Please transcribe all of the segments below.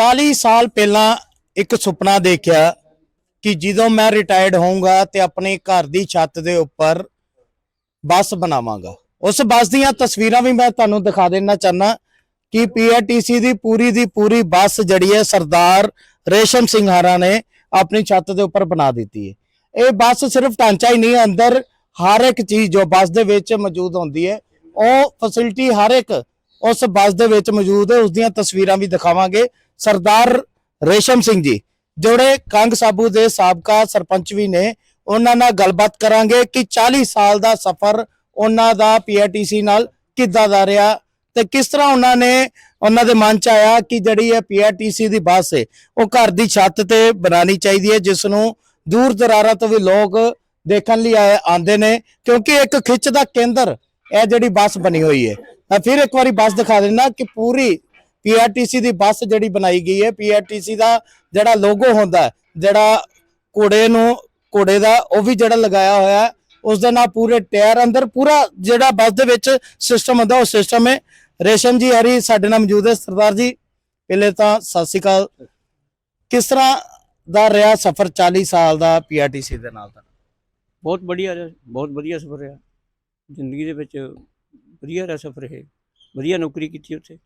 40 ਸਾਲ ਪਹਿਲਾਂ ਇੱਕ ਸੁਪਨਾ ਦੇਖਿਆ ਕਿ ਜਦੋਂ ਮੈਂ ਰਿਟਾਇਰਡ ਹੋਊਂਗਾ ਤੇ ਆਪਣੇ ਘਰ ਦੀ ਛੱਤ ਦੇ ਉੱਪਰ ਬੱਸ ਬਣਾਵਾਂਗਾ। ਉਸ ਬੱਸ ਦੀਆਂ ਤਸਵੀਰਾਂ ਵੀ ਮੈਂ ਤੁਹਾਨੂੰ ਦਿਖਾ ਦੇਣਾ ਚਾਹਨਾ ਕਿ ਪੀਆਰਟੀਸੀ ਦੀ ਪੂਰੀ ਦੀ ਪੂਰੀ ਬੱਸ ਜਿਹੜੀ ਹੈ ਸਰਦਾਰ ਰੇਸ਼ਮ ਸਿੰਘ ਸਿੰਘਾਰਾ ਨੇ ਆਪਣੀ ਛੱਤ ਦੇ ਉੱਪਰ ਬਣਾ ਦਿੱਤੀ ਹੈ। ਇਹ ਬੱਸ ਸਿਰਫ ਢਾਂਚਾ ਹੀ ਨਹੀਂ, ਅੰਦਰ ਹਰ ਇੱਕ ਚੀਜ਼ ਜੋ ਬੱਸ ਦੇ ਵਿੱਚ ਮੌਜੂਦ ਹੁੰਦੀ ਹੈ, ਉਹ ਫੈਸਿਲਿਟੀ ਹਰ ਇੱਕ ਉਸ ਬੱਸ ਦੇ ਵਿੱਚ ਮੌਜੂਦ ਹੈ ਉਸ ਦੀਆਂ ਤਸਵੀਰਾਂ ਵੀ ਦਿਖਾਵਾਂਗੇ। ਸਰਦਾਰ ਰੇਸ਼ਮ ਸਿੰਘ ਜੀ, ਜਿਹੜੇ ਕੰਗ ਸਾਬੂ ਦੇ ਸਾਬਕਾ ਸਰਪੰਚ ਵੀ ਨੇ, ਉਹਨਾਂ ਨਾਲ ਗੱਲਬਾਤ ਕਰਾਂਗੇ ਕਿ 40 ਸਾਲ ਦਾ ਸਫ਼ਰ ਉਹਨਾਂ ਦਾ ਪੀਆਰਟੀਸੀ ਨਾਲ ਕਿੱਦਾਂ ਦਾ ਰਿਹਾ ਤੇ ਕਿਸ ਤਰ੍ਹਾਂ ਉਹਨਾਂ ਨੇ ਉਹਨਾਂ ਦੇ ਮਨ ਚ ਆਇਆ ਕਿ ਜਿਹੜੀ ਹੈ ਪੀਆਰਟੀਸੀ ਦੀ ਬੱਸ ਹੈ ਉਹ ਘਰ ਦੀ ਛੱਤ ਤੇ ਬਣਾਉਣੀ ਚਾਹੀਦੀ ਹੈ ਜਿਸ ਨੂੰ ਦੂਰ ਦਰਾਰਾ ਤੋਂ ਵੀ ਲੋਕ ਦੇਖਣ ਲਈ ਆਏ ਆਉਂਦੇ ਨੇ, ਕਿਉਂਕਿ ਇੱਕ ਖਿੱਚ ਦਾ ਕੇਂਦਰ ਇਹ ਜਿਹੜੀ ਬੱਸ ਬਣੀ ਹੋਈ ਹੈ ਮੈਂ ਫਿਰ ਇੱਕ ਵਾਰੀ ਬੱਸ ਦਿਖਾ ਦਿੰਦਾ ਕਿ ਪੂਰੀ ਪੀਆਰਟੀਸੀ ਦੀ ਬੱਸ ਜਿਹੜੀ ਬਣਾਈ ਗਈ ਹੈ, ਪੀਆਰਟੀਸੀ ਦਾ ਜਿਹੜਾ ਲੋਗੋ ਹੁੰਦਾ ਜਿਹੜਾ ਘੋੜੇ ਨੂੰ, ਘੋੜੇ ਦਾ, ਉਹ ਵੀ ਜਿਹੜਾ ਲਗਾਇਆ ਹੋਇਆ ਹੈ ਉਸ ਦੇ ਨਾਲ ਪੂਰੇ ਟਾਇਰ ਅੰਦਰ, ਪੂਰਾ ਜਿਹੜਾ ਬੱਸ ਦੇ ਵਿੱਚ ਸਿਸਟਮ ਹੁੰਦਾ, ਉਹ ਸਿਸਟਮ ਹੈ। ਰੇਸ਼ਮ ਜੀ ਹਰੀ, ਸਾਡੇ ਨਾਲ ਮੌਜੂਦ ਹੈ, ਸਰਦਾਰ ਜੀ। ਪਹਿਲੇ ਤਾਂ ਸਤਿ ਸ਼੍ਰੀ ਅਕਾਲ। ਕਿਸ ਤਰ੍ਹਾਂ ਦਾ ਰਿਹਾ ਸਫ਼ਰ 40 ਸਾਲ ਦਾ ਪੀਆਰਟੀਸੀ ਦੇ ਨਾਲ ਦਾ? ਬਹੁਤ ਵਧੀਆ ਰਿਹਾ, ਬਹੁਤ ਵਧੀਆ ਸਫ਼ਰ ਰਿਹਾ। ਜ਼ਿੰਦਗੀ ਦੇ ਵਿੱਚ ਵਧੀਆ ਰਿਹਾ ਸਫ਼ਰ ਇਹ। ਵਧੀਆ ਨੌਕਰੀ ਕੀਤੀ ਉੱਥੇ।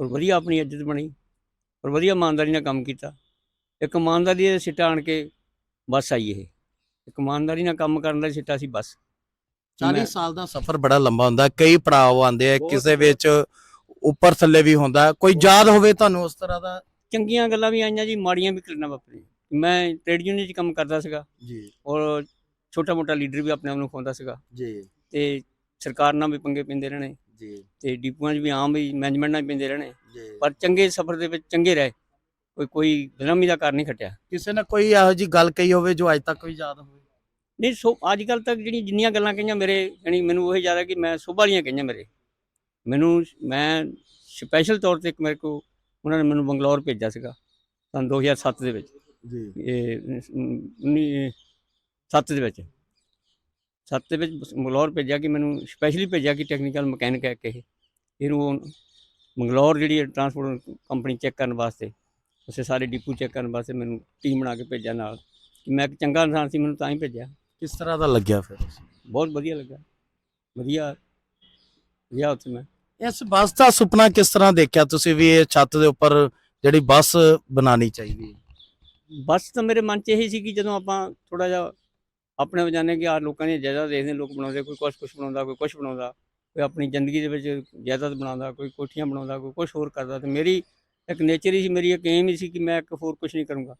ਔਰ ਵਧੀਆ ਆਪਣੀ ਇੱਜ਼ਤ ਬਣੀ ਔਰ ਵਧੀਆ ਇਮਾਨਦਾਰੀ ਨਾਲ ਕੰਮ ਕੀਤਾ। ਇੱਕ ਇਮਾਨਦਾਰੀ ਦੇ ਸਿੱਟਾ ਆਣ ਕੇ ਬੱਸ ਆਈ ਇਹ। ਇੱਕ ਇਮਾਨਦਾਰੀ ਨਾਲ ਕੰਮ ਕਰਨ ਦਾ ਸਿੱਟਾ ਸੀ ਬੱਸ। 40 ਮੈਂ- ਸਾਲ ਦਾ ਸਫ਼ਰ ਬੜਾ ਲੰਬਾ ਹੁੰਦਾ ਕਈ ਪੜਾਅ ਆਉਂਦੇ ਆ ਕਿਸੇ ਵਿੱਚ ਉੱਪਰ ਥੱਲੇ ਵੀ ਹੁੰਦਾ। ਕੋਈ ਯਾਦ ਹੋਵੇ ਤੁਹਾਨੂੰ ਉਸ ਤਰ੍ਹਾਂ ਦਾ? ਚੰਗੀਆਂ ਗੱਲਾਂ ਵੀ ਆਈਆਂ ਜੀ ਮਾੜੀਆਂ ਵੀ ਕਰਨਾ ਵਾਪਰੀ ਮੈਂ ਟ੍ਰੇਡ ਯੂਨੀਅਨ 'ਚ ਕੰਮ ਕਰਦਾ ਸੀਗਾ। ਜੀ। ਔਰ ਛੋਟਾ ਮੋਟਾ ਲੀਡਰ ਵੀ ਆਪਣੇ ਆਪ ਨੂੰ ਖੁਆਉਂਦਾ ਸੀਗਾ। ਜੀ। ਤੇ ਸਰਕਾਰ ਨਾਲ ਵੀ ਪੰਗੇ ਪੈਂਦੇ ਰਹਿਣੇ ਜੀ। ਤੇ ਡਿਪੂਆਂ 'ਚ ਵੀ ਆਮ ਵੀ ਮੈਨੇਜਮੈਂਟ ਨਾਲ ਪੈਂਦੇ ਰਹਿਣੇ। ਜੀ। ਪਰ ਚੰਗੇ ਸਫ਼ਰ ਦੇ ਵਿੱਚ ਚੰਗੇ ਰਹੇ। ਕੋਈ ਕੋਈ ਬਦਨਾਮੀ ਦਾ ਕਾਰਨ ਨਹੀਂ ਖਟਿਆ। ਕਿਸੇ ਨੇ ਕੋਈ ਇਹੋ ਜੀ ਗੱਲ ਕਹੀ ਹੋਵੇ ਜੋ ਅੱਜ ਤੱਕ ਵੀ ਯਾਦ ਹੋਵੇ। ਨਹੀਂ ਸੋ ਅੱਜ ਕੱਲ ਤੱਕ ਜਿਹੜੀ ਜਿੰਨੀਆਂ ਗੱਲਾਂ ਕਹੀਆਂ ਮੇਰੇ ਯਾਨੀ ਮੈਨੂੰ ਉਹ ਜ਼ਿਆਦਾ ਕਿ ਮੈਂ ਸੁਭ ਵਾਲੀਆਂ ਕਹੀਆਂ ਮੇਰੇ। ਮੈਨੂੰ ਮੈਂ ਸਪੈਸ਼ਲ ਤੌਰ ਤੇ ਇੱਕ ਮੇਰੇ ਕੋ ਉਹਨਾਂ ਨੇ ਮੈਨੂੰ ਬੰਗਲੌਰ ਭੇਜਿਆ ਸੀਗਾ ਸਨ 2007 ਦੇ ਵਿੱਚ। ਜੀ। ਇਹ 19 7 ਦੇ ਵਿੱਚ। 7 ਦੇ ਵਿੱਚ ਬੰਗਲੌਰ ਭੇਜਿਆ ਕਿ ਮੈਨੂੰ ਸਪੈਸ਼ਲੀ ਭੇਜਿਆ ਕਿ ਟੈਕਨੀਕਲ ਮਕੈਨਿਕ ਹੈ ਕਿ ਇਹ। ਇਹਨੂੰ ਉਹ ਬੰਗਲੌਰ ਜਿਹੜੀ ਟਰਾਂਸਪੋਰਟ ਕੰਪਨੀ ਚੈੱਕ ਕਰਨ ਵਾਸਤੇ ਉਸੇ ਸਾਰੇ ਡਿਪੂ ਚੈੱਕ ਕਰਨ ਵਾਸਤੇ ਮੈਨੂੰ ਟੀਮ ਬਣਾ ਕੇ ਭੇਜਿਆ ਨਾਲ। ਕਿ ਮੈਂ ਇੱਕ ਚੰਗਾ ਇਨਸਾਨ ਸੀ ਮੈਨੂੰ ਤਾਂ ਹੀ ਭੇਜਿਆ। ਕਿਸ ਤਰ੍ਹਾਂ ਦਾ ਲੱਗਿਆ ਫਿਰ? ਬਹੁਤ ਵਧੀਆ ਲੱਗਾ। ਵਧੀਆ ਗਿਆ ਉੱਥੇ ਮੈਂ। ਇਸ ਬੱਸ ਦਾ ਸੁਪਨਾ ਕਿਸ ਤਰ੍ਹਾਂ ਦੇਖਿਆ ਤੁਸੀਂ ਵੀ ਇਹ ਛੱਤ ਦੇ ਉੱਪਰ ਜਿਹੜੀ ਬੱਸ ਬਣਾਉਣੀ ਚਾਹੀਦੀ ਹੈ? ਬਸ ਤਾਂ ਮੇਰੇ ਮਨ 'ਚ ਇਹੀ ਸੀ ਕਿ ਜਦੋਂ ਆਪਾਂ ਥੋੜਾ ਜਿਹਾ ਆਪਣੇ ਵਜਾਨੇ ਕਿ ਆ ਲੋਕਾਂ ਦੀਆਂ ਜਾਇਦਾਦ ਦੇਖਦੇ ਲੋਕ ਬਣਾਉਂਦੇ ਕੋਈ ਕੁਛ ਕੁਛ ਬਣਾਉਂਦਾ ਕੋਈ ਕੁਛ ਬਣਾਉਂਦਾ ਕੋਈ ਆਪਣੀ ਜ਼ਿੰਦਗੀ ਦੇ ਵਿੱਚ ਜਾਇਦਾਦ ਬਣਾਉਂਦਾ ਕੋਈ ਕੋਠੀਆਂ ਬਣਾਉਂਦਾ ਕੋਈ ਕੁਛ ਹੋਰ ਕਰਦਾ ਤੇ ਮੇਰੀ ਇੱਕ ਨੇਚਰ ਹੀ ਸੀ ਮੇਰੀ ਇੱਕ ਏਮ ਹੀ ਸੀ ਕਿ ਮੈਂ ਇੱਕ ਹੋਰ ਕੁਛ ਨਹੀਂ ਕਰੂੰਗਾ।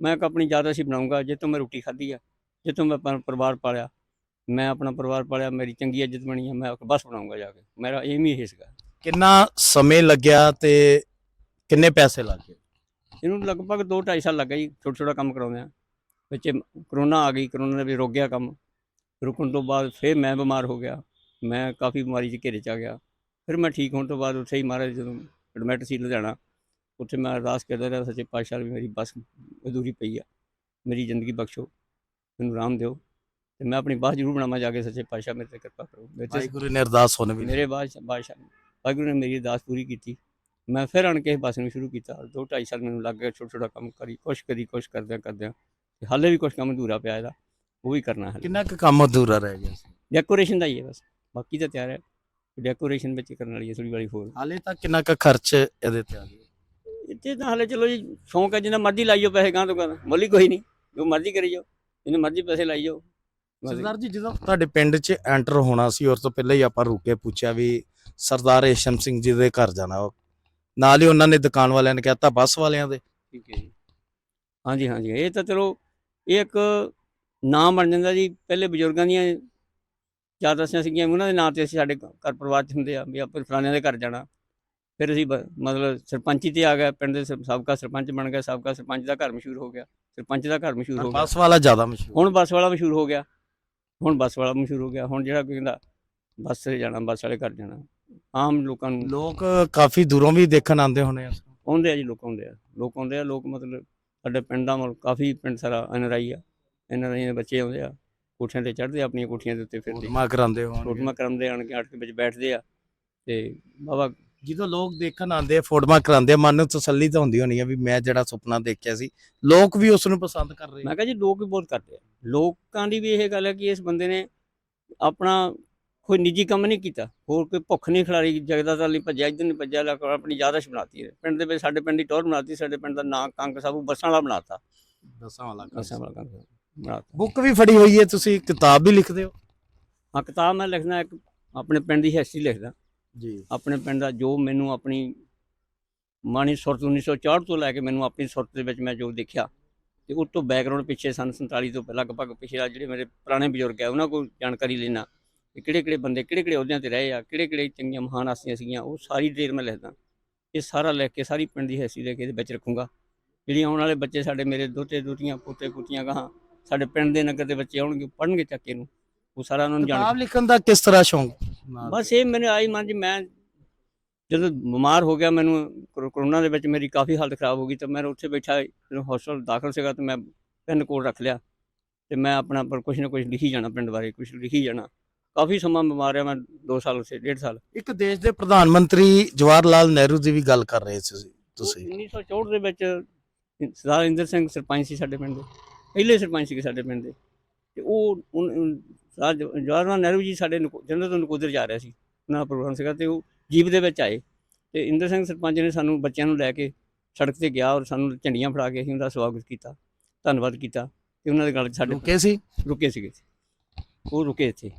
ਮੈਂ ਇੱਕ ਆਪਣੀ ਜਾਇਦਾਦ ਸੀ ਬਣਾਉਂਗਾ ਜੇ ਤੋਂ ਮੈਂ ਰੋਟੀ ਖਾਧੀ ਆ ਜੇ ਤੋਂ ਮੈਂ ਆਪਣਾ ਪਰਿਵਾਰ ਪਾਲਿਆ ਮੈਂ ਆਪਣਾ ਪਰਿਵਾਰ ਪਾਲਿਆ ਮੇਰੀ ਚੰਗੀ ਇੱਜ਼ਤ ਬਣੀ ਆ ਮੈਂ ਇੱਕ ਬਸ ਬਣਾਉਂਗਾ ਜਾ ਕੇ। ਮੇਰਾ ਏਮ ਹੀ ਇਹ ਸੀਗਾ। ਕਿੰਨਾ ਸਮੇਂ ਲੱਗਿਆ ਤੇ ਕਿੰਨੇ ਪੈਸੇ ਲੱਗੇ ਇਹਨੂੰ ਲਗਭਗ 2.5 ਸਾਲ ਲੱਗਾ ਜੀ ਛੋਟਾ ਛੋਟਾ ਕੰਮ ਕਰਾਉਂਦੇ ਆ ਵਿੱਚ ਕਰੋਨਾ ਆ ਗਈ ਕਰੋਨਾ ਨੇ ਵੀ ਰੁਕ ਗਿਆ ਕੰਮ। ਰੁਕਣ ਤੋਂ ਬਾਅਦ ਫਿਰ ਮੈਂ ਬਿਮਾਰ ਹੋ ਗਿਆ। ਮੈਂ ਕਾਫੀ ਬਿਮਾਰੀ 'ਚ ਘੇਰੇ 'ਚ ਆ ਗਿਆ। ਫਿਰ ਮੈਂ ਠੀਕ ਹੋਣ ਤੋਂ ਬਾਅਦ ਉੱਥੇ ਹੀ ਮਹਾਰਾਜ ਜਦੋਂ ਐਡਮਿਟ ਸੀ ਲੁਧਿਆਣਾ ਉੱਥੇ ਮੈਂ ਅਰਦਾਸ ਕਰਦਾ ਰਿਹਾ ਸੱਚੇ ਪਾਤਸ਼ਾਹ ਵੀ ਮੇਰੀ ਬਸ ਅਧੂਰੀ ਪਈ ਆ। ਮੇਰੀ ਜ਼ਿੰਦਗੀ ਬਖਸ਼ੋ। ਮੈਨੂੰ ਆਰਾਮ ਦਿਓ। ਤੇ ਮੈਂ ਆਪਣੀ ਬਾਤ ਜ਼ਰੂਰ ਬਣਾਵਾਂ ਜਾ ਕੇ ਸੱਚੇ ਪਾਤਸ਼ਾਹ ਮੇਰੇ ਤੇ ਕਿਰਪਾ ਕਰੋ। ਵਾਹਿਗੁਰੂ ਨੇ ਅਰਦਾਸ ਹੋਣ ਵੀ ਮੇਰੇ ਬਾਦਸ਼ਾਹ ਬਾਦਸ਼ਾਹ ਵਾਹਿਗੁਰੂ ਨੇ ਮੇਰੀ ਅਰਦਾਸ ਪੂਰੀ ਕੀਤੀ। ਮੈਂ ਫਿਰ ਆਣ ਕੇ ਬੱਸ ਨੂੰ ਸ਼ੁਰੂ ਕੀਤਾ। ਦੋ ਢਾਈ ਸਾਲ ਮੈਨੂੰ ਲੱਗ ਗਿਆ ਛੋਟਾ ਛੋਟਾ ਕੰਮ ਕਰੀ ਕੁਛ ਕਰੀ ਕੁਛ ਕਰਦਿਆਂ ਕਰਦਿਆਂ ਤੇ ਹਾਲੇ ਵੀ ਕੁਛ ਕੰਮ ਅਧੂਰਾ ਪਿਆ ਇਹਦਾ ਉਹ ਵੀ ਕਰਨਾ ਹੈ ਕਿੰਨਾ ਕੁ ਕੰਮ ਅਧੂਰਾ ਰਹਿ ਗਿਆ? ਸੀ ਡੈਕੋਰੇਸ਼ਨ ਦਾ ਹੀ ਹੈ ਬਸ ਬਾਕੀ ਤਾਂ ਤਿਆਰ ਹੈ। ਡੈਕੋਰੇਸ਼ਨ ਵਿੱਚ ਕਰਨ ਵਾਲੀ ਹੈ ਥੋੜੀ ਵਾਲੀ ਹੋਰ। ਹਾਲੇ ਤੱਕ ਕਿੰਨਾ ਕੁ ਖਰਚ ਇਹਦੇ ਤੇ ਆ ਗਿਆ? ਇੱਥੇ ਤਾਂ ਹਾਲੇ ਚਲੋ ਜੀ ਸ਼ੌਂਕ ਹੈ ਜਿੰਨਾ ਮਰਜ਼ੀ ਲਾਈਓ ਪੈਸੇ ਗਾਂ ਤੋਂ ਗਾਂ ਮੁੱਲ ਕੋਈ ਨਹੀਂ। ਜੋ ਮਰਜ਼ੀ ਕਰੀ ਜਾਓ ਜਿੰਨੇ ਮਰਜ਼ੀ ਪੈਸੇ ਲਾਈ ਜਾਓ। ਸਰਦਾਰ ਜੀ ਜਦੋਂ ਤੁਹਾਡੇ ਪਿੰਡ 'ਚ ਐਂਟਰ ਹੋਣਾ ਸੀ ਉਸ ਤੋਂ ਪਹਿਲਾਂ ਹੀ ਆਪਾਂ ਰੁਕ ਕੇ ਪੁੱਛਿਆ ਵੀ ਸਰਦਾਰ ਰੇਸ਼ਮ ਸਿੰਘ ਜੀ ਦੇ ਘਰ ਜਾਣਾ। ਨਾਲ ਹੀ ਉਹਨਾਂ ਨੇ ਦੁਕਾਨ ਵਾਲਿਆਂ ਨੇ ਕਹਿਤਾ ਬੱਸ ਵਾਲਿਆਂ ਦੇ। ਠੀਕ ਹੈ ਜੀ। ਹਾਂਜੀ ਹਾਂਜੀ। ਇਹ ਤਾਂ ਚਲੋ ਇਹ ਇੱਕ ਨਾਮ ਬਣ ਜਾਂਦਾ ਜੀ। ਪਹਿਲੇ ਬਜ਼ੁਰਗਾਂ ਦੀਆਂ ਯਾਦਾਂ ਸੀਗੀਆਂ ਉਹਨਾਂ ਦੇ ਨਾਂ ਤੇ ਅਸੀਂ ਸਾਡੇ ਘਰ ਪਰਿਵਾਰ 'ਚ ਹੁੰਦੇ ਆ ਵੀ ਆਪਾਂ ਫਲਾਣਿਆਂ ਦੇ ਘਰ ਜਾਣਾ। ਫਿਰ ਅਸੀਂ ਮਤਲਬ ਸਰਪੰਚੀ ਤੇ ਆ ਗਏ ਪਿੰਡ ਦੇ ਸਬ- ਸਾਬਕਾ ਸਰਪੰਚ ਬਣ ਗਿਆ ਸਾਬਕਾ ਸਰਪੰਚ ਦਾ ਘਰ ਮਸ਼ਹੂਰ ਹੋ ਗਿਆ। ਸਰਪੰਚ ਦਾ ਘਰ ਮਸ਼ਹੂਰ ਹੋ ਗਿਆ। ਬੱਸ ਵਾਲਾ ਜ਼ਿਆਦਾ ਮਸ਼ਹੂਰ। ਹੁਣ ਬੱਸ ਵਾਲਾ ਮਸ਼ਹੂਰ ਹੋ ਗਿਆ। ਹੁਣ ਬੱਸ ਵਾਲਾ ਮਸ਼ਹੂਰ ਹੋ ਗਿਆ। ਹੁਣ ਜਿਹੜਾ ਕੋਈ ਕਹਿੰਦਾ ਬੱਸ ਤੇ ਜਾਣਾ ਬੱਸ ਵਾਲੇ ਘਰ ਜਾਣਾ। ਆਮ ਲੋਕਾਂ ਨੂੰ ਲੋਕ ਕਾਫੀ ਦੂਰੋਂ ਵੀ ਦੇਖਣ ਆਉਂਦੇ ਹੋਣੇ ਆ। ਆਉਂਦੇ ਆ ਜੀ ਲੋਕ ਆਉਂਦੇ ਆ। ਲੋਕ ਆਉਂਦੇ ਆ ਲੋਕ ਮਤਲਬ ਸਾਡੇ ਪਿੰਡ ਦਾ ਕਾਫੀ ਪਿੰਡ ਸਾਰਾ ਐਨਆਰਆਈ ਆ। ਐਨਆਰਆਈ ਦੇ ਬੱਚੇ ਆਉਂਦੇ ਆ ਕੋਠਿਆਂ ਤੇ ਚੜ੍ਹਦੇ ਆਪਣੀਆਂ ਕੋਠੀਆਂ ਦੇ ਉੱਤੇ ਫਿਰਦੇ। ਫੋਟੋਆਂ ਕਰਾਉਂਦੇ ਹੋਣਗੇ। ਫੋਟੋਆਂ ਕਰਾਉਂਦੇ ਆਣ ਕੇ ਦੇ ਵਿੱਚ ਬੈਠਦੇ ਆ ਤੇ ਬਾਬਾ ਜਦੋਂ ਲੋਕ ਦੇਖਣ ਆਉਂਦੇ ਆ ਫੋਟੋਆਂ ਕਰਾਉਂਦੇ ਆ ਮਨ ਨੂੰ ਤਸੱਲੀ ਤਾਂ ਹੁੰਦੀ ਹੋਣੀ ਆ ਵੀ ਮੈਂ ਜਿਹੜਾ ਸੁਪਨਾ ਦੇਖਿਆ ਸੀ ਲੋਕ ਵੀ ਉਸ ਨੂੰ ਪਸੰਦ ਕਰ ਰਹੇ ਆ। ਮੈਂ ਕਿਹਾ ਜੀ ਲੋਕ ਵੀ ਬਹੁਤ ਕਰਦੇ ਆ। ਲੋਕਾਂ ਦੀ ਵੀ ਇਹ ਗੱਲ ਹੈ ਕਿ ਇਸ ਬੰਦੇ ਨੇ ਆਪਣਾ ਕੋਈ ਨਿੱਜੀ ਕੰਮ ਨਹੀਂ ਕੀਤਾ ਹੋਰ ਕੋਈ ਭੁੱਖ ਨਹੀਂ ਖਿਲਾਰੀ ਜਗਦਾ ਤਾਂ ਲਈ ਭੱਜਿਆ ਇੱਧਰ ਨਹੀਂ ਭੱਜਿਆ ਲਾ ਆਪਣੀ ਯਾਦਸ਼ ਬਣਾਤੀ ਹੈ। ਪਿੰਡ ਦੇ ਵਿੱਚ ਸਾਡੇ ਪਿੰਡ ਦੀ ਟੌਰ ਬਣਾਤੀ ਸਾਡੇ ਪਿੰਡ ਦਾ ਨਾਂ ਕੰਗ ਸਾਬੂ ਬੱਸਾਂ ਵਾਲਾ ਬਣਾਤਾ। ਵਾਲਾ ਬੱਸਾਂ ਵਾਲਾ ਕੰਗ ਬਣਾਤਾ। ਬੁੱਕ ਵੀ ਫੜੀ ਹੋਈ ਹੈ ਤੁਸੀਂ ਕਿਤਾਬ ਵੀ ਲਿਖਦੇ ਹੋ? ਹਾਂ ਕਿਤਾਬ ਮੈਂ ਲਿਖਦਾ ਇੱਕ ਆਪਣੇ ਪਿੰਡ ਦੀ ਹਿਸਟਰੀ ਲਿਖਦਾ। ਜੀ। ਆਪਣੇ ਪਿੰਡ ਦਾ ਜੋ ਮੈਨੂੰ ਆਪਣੀ ਮਾਣੀ ਸੁਰਤ 1964 ਤੋਂ ਲੈ ਕੇ ਮੈਨੂੰ ਆਪਣੀ ਸੁਰਤ ਦੇ ਵਿੱਚ ਮੈਂ ਜੋ ਦੇਖਿਆ ਤੇ ਉਸ ਤੋਂ ਬੈਕਗ੍ਰਾਉਂਡ ਪਿੱਛੇ ਸਨ 47 ਤੋਂ ਲਗਭਗ ਪਿਛਲਾ ਜਿਹੜੇ ਮੇਰੇ ਪੁਰਾਣੇ ਬਜ਼ੁਰਗ ਹੈ ਉਹਨਾਂ ਕੋਲ ਜਾਣਕਾਰੀ ਲੈਣਾ ਕਿ ਕਿਹੜੇ ਕਿਹੜੇ ਬੰਦੇ ਕਿਹੜੇ ਕਿਹੜੇ ਅਹੁਦਿਆਂ ਤੇ ਰਹੇ ਆ ਕਿਹੜੇ ਕਿਹੜੇ ਚੰਗੀਆਂ ਮਹਾਨ ਹਸਤੀਆਂ ਸੀਗੀਆਂ ਉਹ ਸਾਰੀ ਡਿਟੇਲ ਮੈਂ ਲਿਖਦਾ। ਇਹ ਸਾਰਾ ਲਿਖ ਕੇ ਸਾਰੀ ਪਿੰਡ ਦੀ ਕੇ ਇਹਦੇ ਵਿੱਚ ਰੱਖੂੰਗਾ। ਜਿਹੜੀ ਆਉਣ ਵਾਲੇ ਬੱਚੇ ਸਾਡੇ ਮੇਰੇ ਦੋਤੇ ਦੋਤੀਆਂ ਪੋਤੇ ਪੁੱਤੀਆਂ ਗਾਹਾਂ ਸਾਡੇ ਪਿੰਡ ਦੇ ਨਗਰ ਦੇ ਬੱਚੇ ਆਉਣਗੇ ਪੜ੍ਹਨਗੇ ਚੱਕੇ ਨੂੰ। ਉਹ ਸਾਰਾ ਉਹਨਾਂ ਨੂੰ ਜਾਣ ਕਿਤਾਬ ਲਿਖਣ ਦਾ ਕਿਸ ਤਰ੍ਹਾਂ ਸ਼ੌਂਕ? ਬਸ ਇਹ ਮੈਨੂੰ ਆਈ ਮਨ ਚ ਮੈਂ ਜਦੋਂ ਬਿਮਾਰ ਹੋ ਗਿਆ ਮੈਨੂੰ ਕਰੋ- ਕਰੋਨਾ ਦੇ ਵਿੱਚ ਮੇਰੀ ਕਾਫੀ ਹਾਲਤ ਖਰਾਬ ਹੋ ਗਈ ਤਾਂ ਮੈਂ ਉੱਥੇ ਬੈਠਾ ਜਦੋਂ ਹਸਪਤਾਲ ਦਾਖਲ ਸੀਗਾ ਤਾਂ ਮੈਂ ਪੈਨ ਕੋਲ ਰੱਖ ਲਿਆ। ਤੇ ਮੈਂ ਆਪਣਾ ਪਰ ਕੁਝ ਨਾ ਕੁਝ ਲਿਖੀ ਜਾਣਾ ਪਿੰਡ ਬਾਰੇ ਕੁਝ ਲਿਖੀ ਜਾਣਾ। ਕਾਫੀ ਸਮਾਂ ਬਿਮਾਰ ਰਿਹਾ ਮੈਂ 2 ਸਾਲ ਸੇ 1.5 ਸਾਲ। ਇੱਕ ਦੇਸ਼ ਦੇ ਪ੍ਰਧਾਨ ਮੰਤਰੀ ਜਵਾਹਰ ਲਾਲ ਨਹਿਰੂ ਦੀ ਵੀ ਗੱਲ ਕਰ ਰਹੇ ਸੀ ਤੁਸੀਂ। 1964 ਦੇ ਵਿੱਚ ਸਰਦਾਰ ਇੰਦਰ ਸਿੰਘ ਸਰਪੰਚ ਸੀ ਸਾਡੇ ਪਿੰਡ ਦੇ ਪਹਿਲੇ ਸਰਪੰਚ ਸੀ ਸਾਡੇ ਪਿੰਡ ਦੇ। ਤੇ ਉਹ ਜਵਾਹਰ ਲਾਲ ਨਹਿਰੂ ਜੀ ਸਾਡੇ ਜਨਰਲ ਤੋਂ ਨਕੋਦਰ ਜਾ ਰਿਹਾ ਸੀ। ਉਹਨਾਂ ਦਾ ਪ੍ਰੋਗਰਾਮ ਸੀਗਾ ਤੇ ਉਹ ਜੀਪ ਦੇ ਵਿੱਚ ਆਏ। ਤੇ ਇੰਦਰ ਸਿੰਘ ਸਰਪੰਚ ਨੇ ਸਾਨੂੰ ਬੱਚਿਆਂ ਨੂੰ ਲੈ ਕੇ ਸੜਕ ਤੇ ਗਿਆ ਔਰ ਸਾਨੂੰ ਝੰਡੀਆਂ ਫੜਾ ਕੇ ਅਸੀਂ ਉਹਦਾ ਸਵਾਗਤ ਕੀਤਾ ਧੰਨਵਾਦ ਕੀਤਾ। ਤੇ ਉਹਨਾਂ ਦੇ ਗੱਲ ਸਾਡੇ ਰੁਕੇ ਸੀ? ਰੁਕੇ ਸੀਗੇ। ਉਹ ਰੁਕੇ ਇੱਥੇ।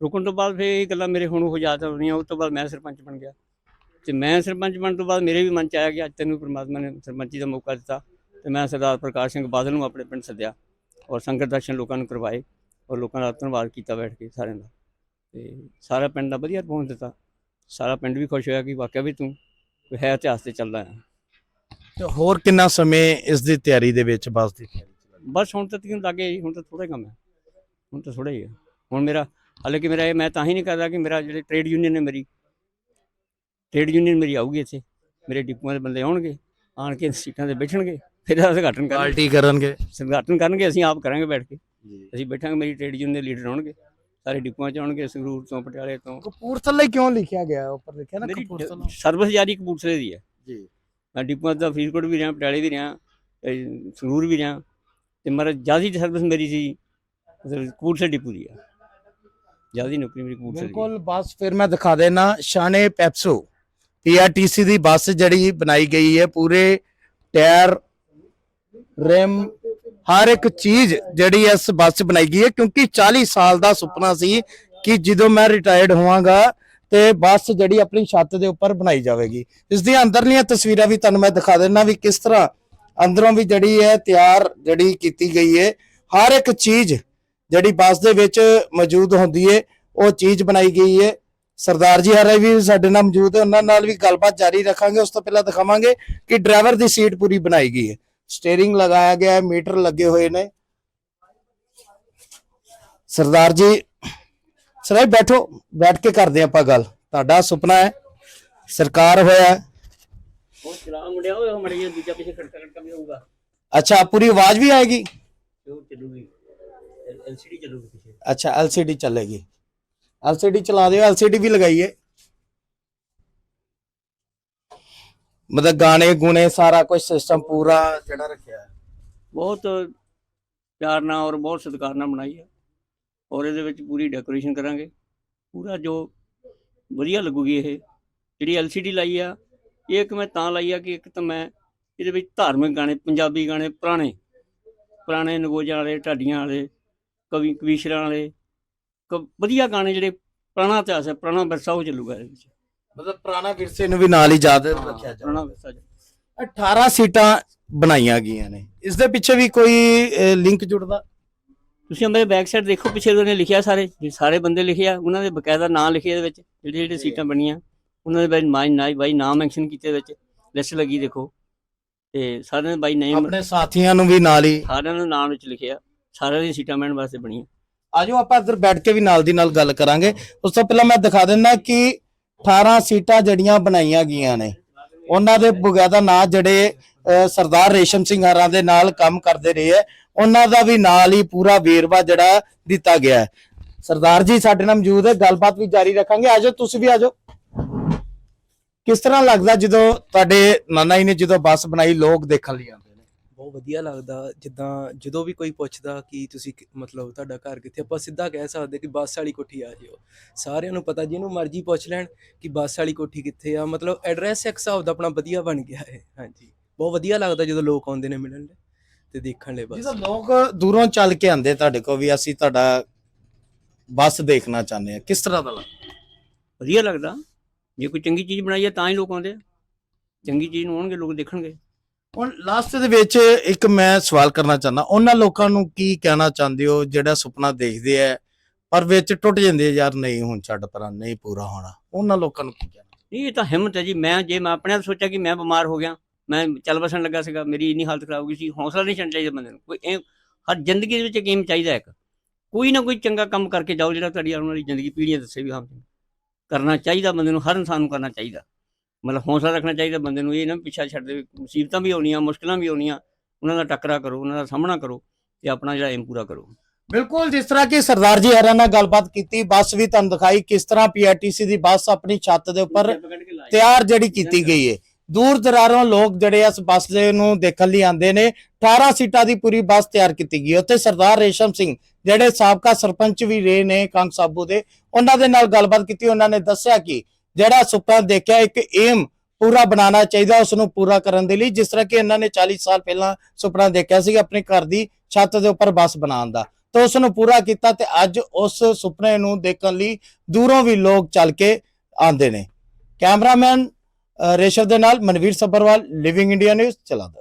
ਰੁਕਣ ਤੋਂ ਬਾਅਦ ਫਿਰ ਇਹ ਗੱਲਾਂ ਮੇਰੇ ਹੁਣ ਉਹ ਯਾਦ ਆਉਂਦੀਆਂ ਉਸ ਤੋਂ ਬਾਅਦ ਮੈਂ ਸਰਪੰਚ ਬਣ ਗਿਆ। ਤੇ ਮੈਂ ਸਰਪੰਚ ਬਣਨ ਤੋਂ ਬਾਅਦ ਮੇਰੇ ਵੀ ਮਨ ਚ ਆਇਆ ਕਿ ਅੱਜ ਤੈਨੂੰ ਪ੍ਰਮਾਤਮਾ ਨੇ ਸਰਪੰਚੀ ਦਾ ਮੌਕਾ ਦਿੱਤਾ ਤੇ ਮੈਂ ਸਰਦਾਰ ਪ੍ਰਕਾਸ਼ ਸਿੰਘ ਬਾਦਲ ਨੂੰ ਆਪਣੇ ਪਿੰਡ ਸੱਦਿਆ ਔਰ ਸੰਗਤ ਦਰਸ਼ਨ ਲੋਕਾਂ ਨੂੰ ਕਰਵਾਏ ਔਰ ਲੋਕਾਂ ਦਾ ਧੰਨਵਾਦ ਕੀਤਾ ਬੈਠ ਕੇ ਸਾਰਿਆਂ ਦਾ। ਤੇ ਸਾਰਾ ਪਿੰਡ ਦਾ ਵਧੀਆ ਰਿਸਪੌਂਸ ਦਿੱਤਾ। ਸਾਰਾ ਪਿੰਡ ਵੀ ਖੁਸ਼ ਹੋਇਆ ਕਿ ਵਾਕਿਆ ਵੀ ਤੂੰ ਕੋਈ ਹੈ ਇਤਿਹਾਸ ਤੇ ਚੱਲਦਾ ਹੈ ਤੇ ਹੋਰ ਕਿੰਨਾ ਸਮੇਂ ਇਸ ਦੀ ਤਿਆਰੀ ਦੇ ਵਿੱਚ ਬਸ ਦੀ? ਬਸ ਹੁਣ ਤਾਂ ਤੀਨ ਲੱਗੇ ਹੁਣ ਤਾਂ ਥੋੜਾ ਕੰਮ ਹੈ। ਹੁਣ ਤਾਂ ਥੋੜਾ ਹੀ ਹੈ। ਹੁਣ ਮੇਰਾ ਹਾਲੇ ਕਿ ਮੇਰਾ ਇਹ ਮੈਂ ਤਾਂ ਹੀ ਨਹੀਂ ਕਰਦਾ ਕਿ ਮੇਰਾ ਜਿਹੜੇ ਟ੍ਰੇਡ ਯੂਨੀਅਨ ਨੇ ਮੇਰੀ ਟ੍ਰੇਡ ਯੂਨੀਅਨ ਮੇਰੀ ਆਊਗੀ ਇੱਥੇ ਮੇਰੇ ਡਿਪੂਆਂ ਦੇ ਬੰਦੇ ਆਉਣਗੇ ਆਣ ਕੇ ਸੀਟਾਂ ਤੇ ਬੈਠਣਗੇ ਫਿਰ ਉਦਘਾਟਨ ਕਰਾਂਗੇ ਪਾਰਟੀ ਕਰਨਗੇ। ਉਦਘਾਟਨ ਕਰਨਗੇ ਅਸੀਂ ਆਪ ਕਰਾਂਗੇ ਬੈਠ ਕੇ। ਅਸੀਂ ਬੈਠਾਂਗੇ ਮੇਰੀ ਟ੍ਰੇਡ ਯੂਨੀਅਨ ਦੇ ਲੀਡਰ ਆਉਣਗੇ ਸਾਰੇ ਡਿਪੂਆਂ ਚ ਆਉਣਗੇ ਸੰਗਰੂਰ ਤੋਂ ਪਟਿਆਲੇ ਤੋਂ। ਕਪੂਰਥਲੇ ਕਿਉਂ ਲਿਖਿਆ ਗਿਆ? ਉੱਪਰ ਲਿਖਿਆ ਨਾ ਕਪੂਰਥਲਾ। ਸਰਵਿਸ ਜਾਰੀ ਕਪੂਰਥਲੇ ਦੀ ਹੈ। ਜੀ। ਮੈਂ ਡਿਪੂਆਂ ਦਾ ਫਰੀਦਕੋਟ ਵੀ ਰਿਹਾ ਪਟਿਆਲੇ ਵੀ ਰਿਹਾ ਸੰਗਰੂਰ ਵੀ ਰਿਹਾ ਤੇ ਮੇਰਾ ਜ਼ਿਆਦਾ ਸਰਵਿਸ ਮੇਰੀ ਸੀ ਕਪੂਰਥਲੇ ਡਿਪੂ ਦੀ ਆ ਜ਼ਿਆਦਾ ਨੌਕਰੀ ਮੇਰੀ ਕਪੂਰਥਲੇ ਬਿਲਕੁਲ, ਬਸ ਫਿਰ ਮੈਂ ਦਿਖਾ ਦੇਣਾ, ਸ਼ਾਨੇ ਪੈਪਸੋ। ਪੀਆਰਟੀਸੀ ਦੀ ਬੱਸ ਜਿਹੜੀ ਬਣਾਈ ਗਈ ਹੈ, ਪੂਰੇ ਟਾਇਰ, ਰਿਮ, ਹਰ ਇੱਕ ਚੀਜ਼ ਜਿਹੜੀ ਇਸ ਬੱਸ ਬਣਾਈ ਗਈ ਹੈ, ਕਿਉਂਕਿ 40 ਸਾਲ ਦਾ ਸੁਪਨਾ ਸੀ ਕਿ ਜਦੋਂ ਮੈਂ ਰਿਟਾਇਰਡ ਹੋਵਾਂਗਾ ਤੇ ਬੱਸ ਜਿਹੜੀ ਆਪਣੀ ਛੱਤ ਦੇ ਉੱਪਰ ਬਣਾਈ ਜਾਵੇਗੀ। ਇਸ ਦੀਆਂ ਅੰਦਰਲੀਆਂ ਤਸਵੀਰਾਂ ਵੀ ਤੁਹਾਨੂੰ ਮੈਂ ਦਿਖਾ ਦੇਣਾ ਵੀ ਕਿਸ ਤਰ੍ਹਾਂ ਅੰਦਰੋਂ ਵੀ ਜਿਹੜੀ ਹੈ ਤਿਆਰ ਜਿਹੜੀ ਕੀਤੀ ਗਈ ਹੈ, ਹਰ ਇੱਕ ਚੀਜ਼ ਜਿਹੜੀ ਬੱਸ ਦੇ ਵਿੱਚ ਮੌਜੂਦ ਹੁੰਦੀ ਹੈ ਉਹ ਚੀਜ਼ ਬਣਾਈ ਗਈ ਹੈ ਸਰਦਾਰ ਜੀ ਹਰੇ ਵੀ ਸਾਡੇ ਨਾਲ ਮੌਜੂਦ ਹੈ ਉਹਨਾਂ ਨਾਲ ਵੀ ਗੱਲਬਾਤ ਜਾਰੀ ਰੱਖਾਂਗੇ। ਉਸ ਤੋਂ ਪਹਿਲਾਂ ਦਿਖਾਵਾਂਗੇ ਕਿ ਡਰਾਈਵਰ ਦੀ ਸੀਟ ਪੂਰੀ ਬਣਾਈ ਗਈ ਹੈ ਸਟੀਅਰਿੰਗ ਲਗਾਇਆ ਗਿਆ ਹੈ ਮੀਟਰ ਲੱਗੇ ਹੋਏ ਨੇ। ਸਰਦਾਰ ਜੀ ਸਰਾਈ ਬੈਠੋ ਬੈਠ ਕੇ ਕਰਦੇ ਆਪਾਂ ਗੱਲ। ਤੁਹਾਡਾ ਸੁਪਨਾ ਹੈ ਸਰਕਾਰ ਹੋਇਆ। ਉਹ ਚਲਾ ਮੁੰਡਿਆ ਉਹ ਮੜੀ ਦੂਜਾ ਪਿੱਛੇ ਖੜਕਾ ਖੜਕਾ ਵੀ ਹੋਊਗਾ। ਅੱਛਾ ਪੂਰੀ ਆਵਾਜ਼ ਵੀ ਆਏਗੀ? ਚੱਲੂਗੀ। ਐਲਸੀਡੀ ਚੱਲੂਗੀ ਪਿੱਛੇ। ਅੱਛਾ ਐਲਸੀਡੀ ਚੱਲੇਗੀ। ਐਲਸੀਡੀ ਚਲਾ ਦਿਓ ਐਲਸੀਡੀ ਵੀ ਲਗਾਈਏ। ਮਤਲਬ ਗਾਣੇ ਗੁਣੇ ਸਾਰਾ ਕੁਝ ਸਿਸਟਮ ਪੂਰਾ ਜਿਹੜਾ ਰੱਖਿਆ। ਹੈ ਬਹੁਤ ਪਿਆਰ ਨਾਲ ਔਰ ਬਹੁਤ ਸਤਿਕਾਰ ਨਾਲ ਬਣਾਈ ਹੈ ਔਰ ਇਹਦੇ ਵਿੱਚ ਪੂਰੀ ਡੈਕੋਰੇਸ਼ਨ ਕਰਾਂਗੇ। ਪੂਰਾ ਜੋ ਵਧੀਆ ਲੱਗੂਗੀ ਇਹ। ਜਿਹੜੀ ਐਲਸੀਡੀ ਲਾਈ ਆ ਇਹ ਇੱਕ ਮੈਂ ਤਾਂ ਲਾਈ ਆ ਕਿ ਇੱਕ ਤਾਂ ਮੈਂ ਇਹਦੇ ਵਿੱਚ ਧਾਰਮਿਕ ਗਾਣੇ ਪੰਜਾਬੀ ਗਾਣੇ ਪੁਰਾਣੇ। ਪੁਰਾਣੇ ਨਗੋਜਾਂ ਵਾਲੇ ਢਾਡੀਆਂ ਵਾਲੇ ਕਵੀ ਕਵੀਸ਼ਰਾਂ ਵਾਲੇ ਕ- ਵਧੀਆ ਗਾਣੇ ਜਿਹੜੇ ਪੁਰਾਣਾ ਇਤਿਹਾਸ ਹੈ ਪੁਰਾਣਾ ਵਿਰਸਾ ਉਹ ਚੱਲੂਗਾ ਇਹਦੇ ਵਿੱਚ। ਮਤਲਬ ਪੁਰਾਣਾ ਵਿਰਸੇ ਨੂੰ ਵੀ ਨਾਲ ਹੀ ਯਾਦ ਰੱਖਿਆ ਪੁਰਾਣਾ ਵਿਰਸਾ ਚੱਲੂ। 18 ਸੀਟਾਂ ਬਣਾਈਆਂ ਗਈਆਂ ਨੇ। ਇਸ ਦੇ ਪਿੱਛੇ ਵੀ ਕੋਈ ਲਿੰਕ ਜੁੜਦਾ? ਤੁਸੀਂ ਮੇਰੇ ਬੈਕ ਸਾਈਡ ਦੇਖੋ ਪਿੱਛੇ ਉਹਨੇ ਲਿਖਿਆ ਸਾਰੇ ਸਾਰੇ ਬੰਦੇ ਲਿਖੇ ਆ ਉਹਨਾਂ ਦੇ ਬਕਾਇਦਾ ਨਾਂ ਲਿਖੇ ਇਹਦੇ ਵਿੱਚ ਜਿਹੜੇ ਜਿਹੜੇ ਸੀਟਾਂ ਬਣੀਆਂ। ਉਹਨਾਂ ਦੇ ਬਾਈ ਮਾਈ ਨਾਈ ਬਾਈ ਨਾਮ ਮੈਂਸ਼ਨ ਕੀਤੇ ਵਿੱਚ ਲਿਸਟ ਲੱਗੀ ਦੇਖੋ। ਤੇ ਸਾਰਿਆਂ ਦੇ ਬਾਈ ਨੇਮ ਆਪਣੇ ਸਾਥੀਆਂ ਨੂੰ ਵੀ ਨਾਲ ਹੀ ਸਾਰਿਆਂ ਦੇ ਨਾਮ ਵਿੱਚ ਲਿਖਿਆ। ਸਾਰਿਆਂ ਦੀਆਂ ਸੀਟਾਂ ਮੈਨ ਵਾਸਤੇ ਬਣੀਆਂ। ਆਜੋ ਆਪਾਂ ਇੱਧਰ ਬੈਠ ਕੇ ਵੀ ਨਾਲ ਦੀ ਨਾਲ ਗੱਲ ਕਰਾਂਗੇ। ਉਸ ਤੋਂ ਪਹਿਲਾਂ ਮੈਂ ਦਿਖਾ ਦਿੰਦਾ ਕਿ 18 ਸੀਟਾਂ ਜਿਹੜੀਆਂ ਬਣਾਈਆਂ ਗਈਆਂ ਨੇ। ਉਹਨਾਂ ਦੇ ਬਗੈਦਾ ਨਾਂ ਜਿਹੜੇ ਸਰਦਾਰ ਰੇਸ਼ਮ ਸਿੰਘ ਹਰਾਂ ਦੇ ਨਾਲ ਕੰਮ ਕਰਦੇ ਰਹੇ ਹੈ। ਉਹਨਾਂ ਦਾ ਵੀ ਨਾਲ ਹੀ ਪੂਰਾ ਵੇਰਵਾ ਜਿਹੜਾ ਦਿੱਤਾ ਗਿਆ ਹੈ। ਸਰਦਾਰ ਜੀ, ਸਾਡੇ ਨਾਲ ਮੌਜੂਦ ਹੈ। ਗੱਲਬਾਤ ਵੀ ਜਾਰੀ ਰੱਖਾਂਗੇ। ਆਜੋ, ਤੁਸੀਂ ਵੀ ਆਜੋ। ਕਿਸ ਤਰ੍ਹਾਂ ਲੱਗਦਾ ਜਦੋਂ ਤੁਹਾਡੇ ਨਾਨਾ ਜੀ ਨੇ ਜਦੋਂ ਬੱਸ ਬਣਾਈ, ਲੋਕ ਦੇਖਣ ਲਈ ਬਹੁਤ ਵਧੀਆ ਲੱਗਦਾ। ਜਿੱਦਾਂ ਜਦੋਂ ਵੀ ਕੋਈ ਪੁੱਛਦਾ ਕਿ ਤੁਸੀਂ ਕਿ- ਮਤਲਬ ਤੁਹਾਡਾ ਘਰ ਕਿੱਥੇ ਆਪਾਂ ਸਿੱਧਾ ਕਹਿ ਸਕਦੇ ਕਿ ਬੱਸ ਵਾਲੀ ਕੋਠੀ ਆ ਜਿਓ। ਸਾਰਿਆਂ ਨੂੰ ਪਤਾ ਜਿਹਨੂੰ ਮਰਜ਼ੀ ਪੁੱਛ ਲੈਣ ਕਿ ਬੱਸ ਵਾਲੀ ਕੋਠੀ ਕਿੱਥੇ ਆ। ਮਤਲਬ ਐਡਰੈਸ ਇੱਕ ਹਿਸਾਬ ਦਾ ਆਪਣਾ ਵਧੀਆ ਬਣ ਗਿਆ ਹੈ ਹਾਂਜੀ। ਬਹੁਤ ਵਧੀਆ ਲੱਗਦਾ ਜਦੋਂ ਲੋਕ ਆਉਂਦੇ ਨੇ ਮਿਲਣ ਲਈ ਤੇ ਦੇਖਣ ਲਈ ਬਸ। ਜਦੋਂ ਲੋਕ ਦੂਰੋਂ ਚੱਲ ਕੇ ਆਉਂਦੇ ਤੁਹਾਡੇ ਕੋਲ ਵੀ ਅਸੀਂ ਤੁਹਾਡਾ ਬੱਸ ਦੇਖਣਾ ਚਾਹੁੰਦੇ ਆ। ਕਿਸ ਤਰ੍ਹਾਂ ਦਾ ਲੱਗਦਾ? ਵਧੀਆ ਲੱਗਦਾ। ਜੇ ਕੋਈ ਚੰਗੀ ਚੀਜ਼ ਬਣਾਈ ਹੈ ਤਾਂ ਹੀ ਲੋਕ ਆਉਂਦੇ ਆ। ਚੰਗੀ ਚੀਜ਼ ਨੂੰ ਆਉਣਗੇ ਲੋਕ ਦੇਖਣਗੇ। ਹੁਣ ਲਾਸਟ ਦੇ ਵਿੱਚ ਇੱਕ ਮੈਂ ਸਵਾਲ ਕਰਨਾ ਚਾਹੁੰਦਾ ਉਹਨਾਂ ਲੋਕਾਂ ਨੂੰ ਕੀ ਕਹਿਣਾ ਚਾਹੁੰਦੇ ਹੋ? ਜਿਹੜਾ ਸੁਪਨਾ ਦੇਖਦੇ ਆ ਪਰ ਵਿੱਚ ਟੁੱਟ ਜਾਂਦੇ ਆ, ਯਾਰ ਨਹੀਂ ਹੁਣ ਛੱਡ ਪਰਾਂ ਨਹੀਂ ਪੂਰਾ ਹੋਣਾ। ਉਹਨਾਂ ਲੋਕਾਂ ਨੂੰ ਕੀ ਕਹਿਣਾ? ਨਹੀਂ ਇਹ ਤਾਂ ਹਿੰਮਤ ਹੈ ਜੀ। ਮੈਂ ਜੇ ਮੈਂ ਆਪਣੇ ਆਪ ਸੋਚਿਆ ਕਿ ਮੈਂ ਬਿਮਾਰ ਹੋ ਗਿਆ ਮੈਂ ਚੱਲ ਬਸਣ ਲੱਗਾ ਸੀਗਾ ਮੇਰੀ ਇੰਨੀ ਹਾਲਤ ਖਰਾਬ ਹੋ ਗਈ ਸੀ ਹੌਸਲਾ ਨਹੀਂ ਛੱਡਣਾ ਚਾਹੀਦਾ ਬੰਦੇ ਨੂੰ। ਕੋਈ ਇਹ ਹਰ ਜ਼ਿੰਦਗੀ ਦੇ ਵਿੱਚ ਇੱਕ ਏਮ ਚਾਹੀਦਾ ਇੱਕ। ਕੋਈ ਨਾ ਕੋਈ ਚੰਗਾ ਕੰਮ ਕਰਕੇ ਜਾਓ ਜਿਹੜਾ ਤੁਹਾਡੀ ਆਉਣ ਵਾਲੀ ਜ਼ਿੰਦਗੀ ਪੀੜ੍ਹੀਆਂ ਦੱਸੇ ਵੀ ਹਾਂ ਕਰਨਾ ਚਾਹੀਦਾ ਬੰਦੇ ਨੂੰ ਹਰ ਇਨਸਾਨ ਨੂੰ ਕਰਨਾ ਚਾਹੀਦਾ। ਮਤਲਬ ਹੌਸਲਾ ਰੱਖਣਾ ਚਾਹੀਦਾ ਬੰਦੇ ਨੂੰ ਇਹ ਨਾ ਪਿੱਛਾ ਛੱਡ ਦੇ ਮੁਸੀਬਤਾਂ ਵੀ ਆਉਣੀਆਂ ਮੁਸ਼ਕਲਾਂ ਵੀ ਆਉਣੀਆਂ ਉਹਨਾਂ ਦਾ ਟੱਕਰਾ ਕਰੋ ਉਹਨਾਂ ਦਾ ਸਾਹਮਣਾ ਕਰੋ ਤੇ ਆਪਣਾ ਜਿਹੜਾ ਏਮ ਪੂਰਾ ਕਰੋ। ਬਿਲਕੁਲ ਜਿਸ ਤਰ੍ਹਾਂ ਕਿ ਸਰਦਾਰ ਜੀ ਹਰਾਂ ਨਾਲ ਗੱਲਬਾਤ ਕੀਤੀ ਬੱਸ ਵੀ ਤੁਹਾਨੂੰ ਦਿਖਾਈ ਕਿਸ ਤਰ੍ਹਾਂ ਪੀਆਰਟੀਸੀ ਦੀ ਬੱਸ ਆਪਣੀ ਛੱਤ ਦੇ ਉੱਪਰ ਤਿਆਰ ਜਿਹੜੀ ਕੀਤੀ ਗਈ ਹੈ। ਦੂਰ ਦਰਾਰੋਂ ਲੋਕ ਜਿਹੜੇ ਇਸ ਬੱਸ ਦੇ ਨੂੰ ਦੇਖਣ ਲਈ ਆਉਂਦੇ ਨੇ 18 ਸੀਟਾਂ ਦੀ ਪੂਰੀ ਬੱਸ ਤਿਆਰ ਕੀਤੀ ਗਈ ਉੱਥੇ ਸਰਦਾਰ ਰੇਸ਼ਮ ਸਿੰਘ ਜਿਹੜੇ ਸਾਬਕਾ ਸਰਪੰਚ ਵੀ ਰਹੇ ਨੇ ਕੰਗ ਸਾਬੂ ਦੇ ਉਹਨਾਂ ਦੇ ਨਾਲ ਗੱਲਬਾਤ ਕੀਤੀ ਉਹਨਾਂ ਨੇ ਦੱਸਿਆ ਕਿ ਜਿਹੜਾ ਸੁਪਨਾ ਦੇਖਿਆ, ਇੱਕ ਏਮ ਪੂਰਾ ਬਣਾਉਣਾ ਚਾਹੀਦਾ ਉਸ ਨੂੰ ਪੂਰਾ ਕਰਨ ਦੇ ਲਈ। ਜਿਸ ਤਰ੍ਹਾਂ ਕਿ ਇਹਨਾਂ ਨੇ 40 ਸਾਲ ਪਹਿਲਾਂ ਸੁਪਨਾ ਦੇਖਿਆ ਸੀ ਆਪਣੇ ਘਰ ਦੀ ਛੱਤ ਦੇ ਉੱਪਰ ਬੱਸ ਬਣਾਉਣ ਦਾ। ਤਾਂ ਉਸ ਨੂੰ ਪੂਰਾ ਕੀਤਾ ਤੇ ਅੱਜ ਉਸ ਸੁਪਨੇ ਨੂੰ ਦੇਖਣ ਲਈ ਦੂਰੋਂ ਵੀ ਲੋਕ ਚੱਲ ਕੇ ਆਉਂਦੇ ਨੇ। ਕੈਮਰਾਮੈਨ ਰੇਸ਼ਵ ਦੇ ਨਾਲ Manveer Sabharwal Living India News ਚਲਾਦਾ